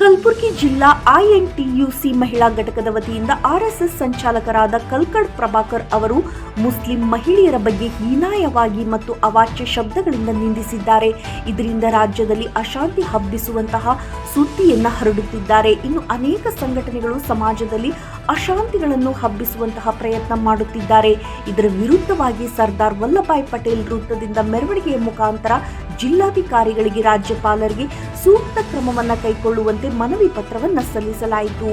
ಕಲಬುರಗಿ ಜಿಲ್ಲಾ ಐಎನ್ಟಿಯುಸಿ ಮಹಿಳಾ ಘಟಕದ ವತಿಯಿಂದ ಆರ್ಎಸ್ಎಸ್ ಸಂಚಾಲಕರಾದ ಕಲ್ಕಡ್ ಪ್ರಭಾಕರ್ ಅವರು ಮುಸ್ಲಿಂ ಮಹಿಳೆಯರ ಬಗ್ಗೆ ಹೀನಾಯವಾಗಿ ಮತ್ತು ಅವಾಚ್ಯ ಶಬ್ದಗಳಿಂದ ನಿಂದಿಸಿದ್ದಾರೆ. ಇದರಿಂದ ರಾಜ್ಯದಲ್ಲಿ ಅಶಾಂತಿ ಹಬ್ಬಿಸುವಂತಹ ಸುದ್ದಿಯನ್ನ ಹರಡುತ್ತಿದ್ದಾರೆ. ಇನ್ನು ಅನೇಕ ಸಂಘಟನೆಗಳು ಸಮಾಜದಲ್ಲಿ ಅಶಾಂತಿಗಳನ್ನು ಹಬ್ಬಿಸುವಂತಹ ಪ್ರಯತ್ನ ಮಾಡುತ್ತಿದ್ದಾರೆ. ಇದರ ವಿರುದ್ಧವಾಗಿ ಸರ್ದಾರ್ ವಲ್ಲಭಾಯ್ ಪಟೇಲ್ ವೃತ್ತದಿಂದ ಮೆರವಣಿಗೆಯ ಮುಖಾಂತರ ಜಿಲ್ಲಾಧಿಕಾರಿಗಳಿಗೆ, ರಾಜ್ಯಪಾಲರಿಗೆ ಸೂಕ್ತ ಕ್ರಮವನ್ನು ಕೈಗೊಳ್ಳುವಂತೆ ಮನವಿ ಪತ್ರವನ್ನು ಸಲ್ಲಿಸಲಾಯಿತು.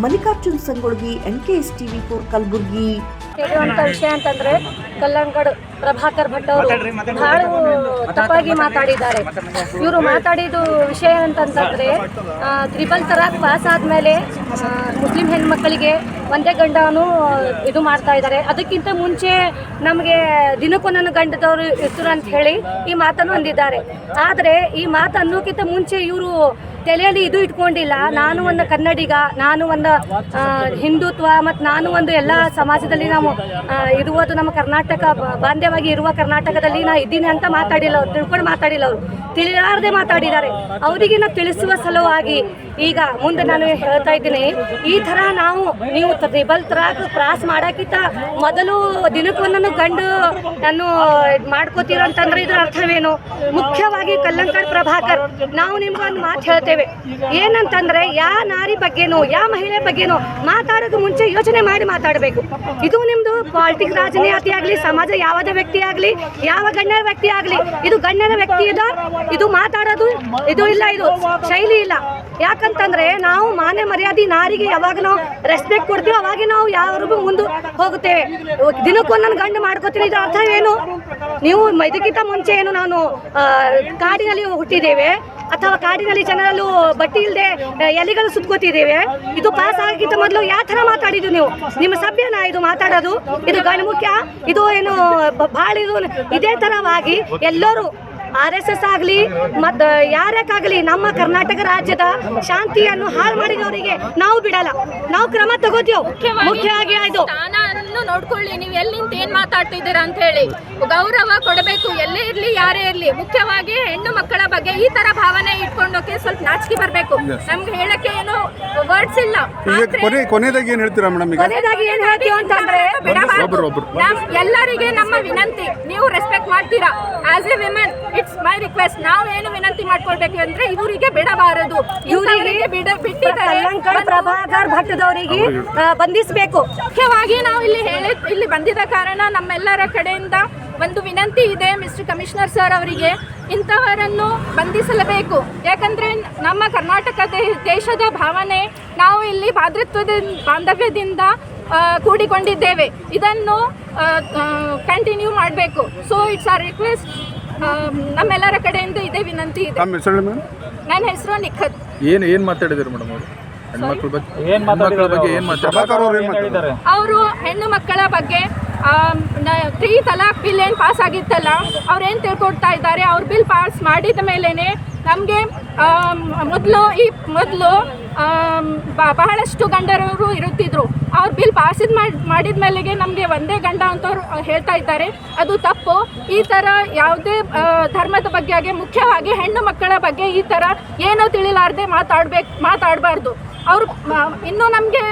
Mallikarjun Sangolgi N K S TV four Kalaburagi ವಿಷಯ ಅಂತಂದ್ರೆ ಕಲ್ಲಂಗಡ್ ಪ್ರಭಾಕರ್ ಭಟ್ ಅವರು ಬಹಳ ತಪ್ಪಾಗಿ ಮಾತಾಡಿದ್ದಾರೆ. ಇವರು ಮಾತಾಡಿದ ವಿಷಯ ಅಂತಂತಂದ್ರೆ ತ್ರಿಬಲ್ ತರಾಕ್ ಪಾಸ್ ಆದ್ಮೇಲೆ ಮುಸ್ಲಿಂ ಹೆಣ್ಮಕ್ಕಳಿಗೆ ಒಂದೇ ಗಂಡನು ಇದು ಮಾಡ್ತಾ ಇದ್ದಾರೆ. ಅದಕ್ಕಿಂತ ಮುಂಚೆ ನಮಗೆ ದಿನಕ್ಕೊಂದೊಂದು ಗಂಡದವರು ಇರ್ತರು ಅಂತ ಹೇಳಿ ಈ ಮಾತನ್ನು ಹೊಂದಿದ್ದಾರೆ ಆದರೆ ಈ ಮಾತು ಅನ್ನೋಕ್ಕಿಂತ ಮುಂಚೆ ಇವರು ತಲೆಯಲ್ಲಿ ಇದು ಇಟ್ಕೊಂಡಿಲ್ಲ. ನಾನು ಒಂದು ಕನ್ನಡಿಗ ನಾನು ಒಂದು ಹಿಂದುತ್ವ ಮತ್ತು ನಾನು ಒಂದು ಎಲ್ಲ ಸಮಾಜದಲ್ಲಿ ನಾವು ಇರುವುದು ನಮ್ಮ ಕರ್ನಾಟಕ ಬ- ಬಾಂಧ್ಯವಾಗಿ ಇರುವ ಕರ್ನಾಟಕದಲ್ಲಿ ನಾ ಇದ್ದೀನಿ ಅಂತ ಮಾತಾಡಿಲ್ಲ ಅವ್ರು, ತಿಳ್ಕೊಂಡು ಮಾತಾಡಿಲ್ಲ ಅವರು. ತಿಳಿಲಾರದೆ ಮಾತಾಡಿದ್ದಾರೆ. ಅವರಿಗೆ ನಾವು ತಿಳಿಸುವ ಸಲುವಾಗಿ ಈಗ ಮುಂದೆ ನಾನು ಹೇಳ್ತಾ ಇದ್ದೀನಿ, ಈ ಥರ ನಾವು, ನೀವು ತ್ರಿಬಲ್ ತ್ರಾಕ್ ಕ್ರಾಸ್ ಮಾಡೋಕ್ಕಿಂತ ಮೊದಲು ದಿನಕ್ಕೊಂದನ್ನು ಗಂಡು ನಾನು ಮಾಡ್ಕೋತೀರ ಅಂತಂದ್ರೆ ಇದರ ಅರ್ಥವೇನು? ಮುಖ್ಯವಾಗಿ ಕಲ್ಲಂಕಡ್ ಪ್ರಭಾಕರ್, ನಾವು ನಿಮ್ಗೊಂದು ಮಾತು ಹೇಳ್ತೇವೆ. ಏನಂತಂದ್ರೆ, ಯಾ ನಾರಿ ಬಗ್ಗೆನೋ, ಯಾ ಮಹಿಳೆ ಬಗ್ಗೆನೋ ಮಾತಾಡೋದು ಮುಂಚೆ ಯೋಚನೆ ಮಾಡಿ ಮಾತಾಡಬೇಕು. ಇದು ನಿಮ್ಮದು ಪಾಲಿಟಿಕ್ಸ್ ರಾಜನೀತಿ ಆಗಲಿ ಸಮಾಜ ಯಾವುದೇ ವ್ಯಕ್ತಿ ಆಗಲಿ ಯಾವ ಗಣ್ಯರ ವ್ಯಕ್ತಿ ಆಗಲಿ ಇದು ಗಣ್ಯರ ವ್ಯಕ್ತಿ ಇಲ್ಲ ಇದು ಮಾತಾಡೋದು? ಇದು ಇಲ್ಲ, ಇದು ಶೈಲಿ ಇಲ್ಲ. ಯಾಕಂತಂದ್ರೆ ನಾವು ಮಾನ್ಯ ಮರ್ಯಾದೆ ನಾರಿಗೆ ಯಾವಾಗ ನಾವು ರೆಸ್ಪೆಕ್ಟ್ ಕೊಡ್ತೀವಿ ಅವಾಗ ನಾವು ಯಾರಿಗೂ ಮುಂದೆ ಹೋಗುತ್ತೇವೆ. ದಿನಕ್ಕೊಂದೊಂದು ಗಂಡು ಮಾಡ್ಕೋತೀನಿ, ಇದು ಅರ್ಥ ಏನು? ನೀವು ಇದಕ್ಕಿಂತ ಮುಂಚೆ ಏನು ನಾನು ಕಾಡಿನಲ್ಲಿ ಹುಟ್ಟಿದ್ದೇವೆ. ಅಥವಾ ಕಾಡಿನಲ್ಲಿ ಜನರಲ್ಲೂ ಬಟ್ಟಿ ಇಲ್ಲದೆ ಎಲೆಗಳು ಸುತ್ಕೋತಿದ್ದೇವೆ. ಇದು ಪಾಸ್ ಆಗಿದ್ದ ಮೊದಲು ಯಾವ ಥರ ಮಾತಾಡಿದ್ದು ನೀವು? ನಿಮ್ಮ ಸಭ್ಯನ ಇದು ಮಾತಾಡೋದು, ಇದು ಗಂಡು ಮುಖ್ಯ ಇದು ಏನು ಭಾಳ ಇದು ಇದೇ ಥರವಾಗಿ ಎಲ್ಲರೂ ಆರ್ ಎಸ್ ಎಸ್ ಆಗಲಿ ಮತ್ತು ಯಾರಕ್ಕಾಗಲಿ ನಮ್ಮ ಕರ್ನಾಟಕ ರಾಜ್ಯದ ಶಾಂತಿಯನ್ನು ಹಾಳು ಮಾಡಿದವರಿಗೆ ನಾವು ಬಿಡಲ್ಲ. ನಾವು ಕ್ರಮ ತಗೋತೀವಿ. ಮುಖ್ಯವಾಗಿ ಇದು. ಸ್ಥಾನವನ್ನು ನೋಡ್ಕೊಳ್ಳಿ ನೀವು ಎಲ್ಲಿ ನಿಂತು ಏನ್ ಮಾತಾಡ್ತಿದ್ದೀರಾ ಅಂತ ಹೇಳಿ. ಗೌರವ ಕೊಡಬೇಕು ಎಲ್ಲೇ ಇರ್ಲಿ ಯಾರೇ ಇರ್ಲಿ. ಮುಖ್ಯವಾಗಿ ಹೆಣ್ಣು ಮಕ್ಕಳ ಬಗ್ಗೆ ಈ ತರ ಭಾವನೆ ಇಟ್ಕೊಂಡೋಕೆ ಸ್ವಲ್ಪ ನಾಚಿಕೆ ಬರ್ಬೇಕು. ನಮ್ಗೆ ಹೇಳಕ್ಕೆ ಏನು ವರ್ಡ್ಸ್ ಇಲ್ಲ. ಕೊನೆದಾಗಿ ಏನ್ ಹೇಳ್ತೀರಾ ಮೇಡಮ್ ಈಗ? ಕೊನೆಯದಾಗಿ ಏನು ಹೇಳ್ತೀವಿ ಅಂತಂದ್ರೆ ಎಲ್ಲರಿಗೆ ನಮ್ಮ ವಿನಂತಿ ನೀವು ರೆಸ್ಪೆಕ್ಟ್ ಮಾಡ್ತೀರಾ. As a women it's my request ನಾವೇನು ಏನು ವಿನಂತಿ ಮಾಡ್ಕೊಳ್ಬೇಕು ಅಂದ್ರೆ ಇವರಿಗೆ ಬಿಡಬಾರದು. ಇವರಿಗೆ ಬಿಡ ಬಿಟ್ಟಿದ್ದಾರೆ. ಪ್ರಭಾಕರ್ ಭಟ್ಟದವರಿಗೆ ಬಂಧಿಸಬೇಕು. ಮುಖ್ಯವಾಗಿ ನಾವು ಇಲ್ಲಿ ಹೇಳಿ ಇಲ್ಲಿ ಬಂದಿದ ಕಾರಣ ನಮ್ಮೆಲ್ಲರ ಕಡೆಯಿಂದ ಒಂದು ವಿನಂತಿ ಇದೆ ಮಿಸ್ಟರ್ ಕಮಿಷನರ್ ಸರ್ ಅವರಿಗೆ. ಇಂಥವರನ್ನು ಬಂಧಿಸಲೇಬೇಕು. ಯಾಕಂದ್ರೆ ನಮ್ಮ ಕರ್ನಾಟಕ ದೇಶದ ಭಾವನೆ ನಾವು ಇಲ್ಲಿ ಭಾತೃತ್ವದ ಬಾಂಧವ್ಯದಿಂದ ಕೂಡಿಕೊಂಡಿದ್ದೇವೆ. ಇದನ್ನು ಕಂಟಿನ್ಯೂ ಮಾಡಬೇಕು. ಸೊ ಇಟ್ಸ್ ಆರ್ ರಿಕ್ವೆಸ್ಟ್ ನಮ್ಮೆಲ್ಲರ ಕಡೆಯಿಂದ ಇದೇ ವಿನಂತಿ ಇದೆ. ತಮ್ಮ ಹೆಸರು ಮೇಡಮ್? ನನ್ನ ಹೆಸರು ನಿಖತ್. ಏನು ಏನು ಮಾತಾಡಿದ್ರು ಮೇಡಮ್ ಅವರು? ಹೆಣ್ಮಕ್ಳ ಬಗ್ಗೆ ಹೆಣ್ಮಕ್ಳ ಬಗ್ಗೆ ಏನ್ ಮಾತಾಡಿದ್ರು ಪ್ರಭಾಕರ್ ಅವ್ರು ಏನ್ ಮಾತಾಡ್ತಾರೆ ಅವರು ಹೆಣ್ಣು ಮಕ್ಕಳ ಬಗ್ಗೆ ತ್ರೀ ತಲಾಕ್ ಬಿಲ್ ಏನು ಪಾಸ್ ಆಗಿತ್ತಲ್ಲ ಅವ್ರು ಏನು ತಿಳ್ಕೊಡ್ತಾ ಇದ್ದಾರೆ? ಅವ್ರ ಬಿಲ್ ಪಾಸ್ ಮಾಡಿದ ಮೇಲೇ ನಮಗೆ ಮೊದಲು ಈ, ಮೊದಲು ಬಹಳಷ್ಟು ಗಂಡರವರು ಇರುತ್ತಿದ್ರು. ಅವ್ರು ಬಿಲ್ ಪಾಸಿದ ಮಾಡಿ, ಮಾಡಿದ ಮೇಲೆಗೆ ನಮಗೆ ಒಂದೇ ಗಂಡ ಅಂತವ್ರು ಹೇಳ್ತಾ ಇದ್ದಾರೆ. ಅದು ತಪ್ಪು. ಈ ಥರ ಯಾವುದೇ ಧರ್ಮದ ಬಗ್ಗೆ ಆಗಿ ಮುಖ್ಯವಾಗಿ ಹೆಣ್ಣು ಮಕ್ಕಳ ಬಗ್ಗೆ ಈ ಥರ ಏನೋ ತಿಳಿಲಾರ್ದೆ ಮಾತಾಡ್ಬೇಕು, ಮಾತಾಡಬಾರ್ದು. ಅವರು ಇನ್ನೂ ನಮಗೆ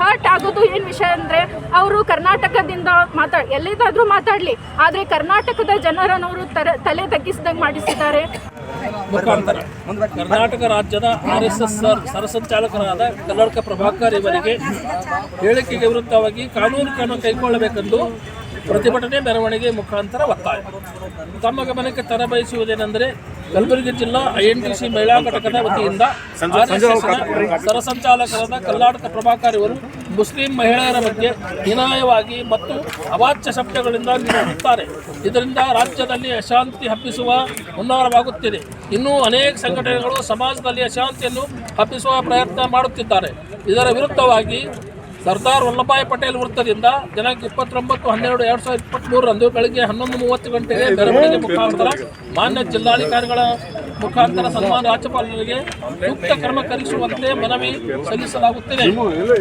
ಹರ್ಟ್ ಆಗೋದು ಏನು ವಿಷಯ ಅಂದರೆ, ಅವರು ಕರ್ನಾಟಕದಿಂದ ಮಾತಾಡಿ ಎಲ್ಲಿದ್ದಾದರೂ ಮಾತಾಡಲಿ. ಆದರೆ ಕರ್ನಾಟಕದ ಜನರನ್ನವರು ತರ, ತಲೆ ತಗ್ಗಿಸಿದಂಗೆ ಮಾಡಿಸಿದ್ದಾರೆ. ಮುಖಾಂತರ. ಕರ್ನಾಟಕ ರಾಜ್ಯದ ಆರ್ ಎಸ್ ಎಸ್ ಸರಸಂಚಾಲಕರಾದ ಕಲ್ಲಡ್ಕ ಪ್ರಭಾಕರ್ ಇವರಿಗೆ ಹೇಳಿಕೆಗೆ ವಿರುದ್ಧವಾಗಿ ಕಾನೂನು ಕ್ರಮ ಕೈಗೊಳ್ಳಬೇಕೆಂದು ಪ್ರತಿಭಟನೆ ಮೆರವಣಿಗೆ ಮುಖಾಂತರ ಒತ್ತಾಯ. ತಮ್ಮ ಗಮನಕ್ಕೆ ತರಬಯಸುವುದೇನೆಂದರೆ ಕಲಬುರಗಿ ಜಿಲ್ಲಾ ಐಎನ್ಟಿಸಿ ಮಹಿಳಾ ಘಟಕದ ವತಿಯಿಂದ ಸರಸಂಚಾಲಕರಾದ ಕಲ್ಲಾಡಕ ಪ್ರಭಾಕರ್ ಇವರು ಮುಸ್ಲಿಂ ಮಹಿಳೆಯರ ಬಗ್ಗೆ ಹೀನಾಯವಾಗಿ ಮತ್ತು ಅವಾಚ್ಯ ಶಬ್ದಗಳಿಂದ ನಿರ್ವಹಿಸುತ್ತಾರೆ ಇದರಿಂದ ರಾಜ್ಯದಲ್ಲಿ ಅಶಾಂತಿ ಹಬ್ಬಿಸುವ ಹುನ್ನಾರವಾಗುತ್ತಿದೆ. ಇನ್ನೂ ಅನೇಕ ಸಂಘಟನೆಗಳು ಸಮಾಜದಲ್ಲಿ ಅಶಾಂತಿಯನ್ನು ಹಬ್ಬಿಸುವ ಪ್ರಯತ್ನ ಮಾಡುತ್ತಿದ್ದಾರೆ. ಇದರ ವಿರುದ್ಧವಾಗಿ ಸರ್ದಾರ್ ವಲ್ಲಭಾಯ್ ಪಟೇಲ್ ವೃತ್ತದಿಂದ ದಿನಾಂಕ ಇಪ್ಪತ್ತೊಂಬತ್ತು ಹನ್ನೆರಡು ಎರಡು ಸಾವಿರದ ಇಪ್ಪತ್ತ್ಮೂರರಂದು ಬೆಳಗ್ಗೆ ಹನ್ನೊಂದು ಮೂವತ್ತು ಗಂಟೆಗೆ ಮೆರವಣಿಗೆ ಮುಖಾಂತರ ಮಾನ್ಯ ಜಿಲ್ಲಾಧಿಕಾರಿಗಳ ಮುಖಾಂತರ ಸನ್ಮಾನ ರಾಜ್ಯಪಾಲರಿಗೆ ಸೂಕ್ತ ಕ್ರಮ ಕಲಿಸುವಂತೆ ಮನವಿ ಸಲ್ಲಿಸಲಾಗುತ್ತಿದೆ.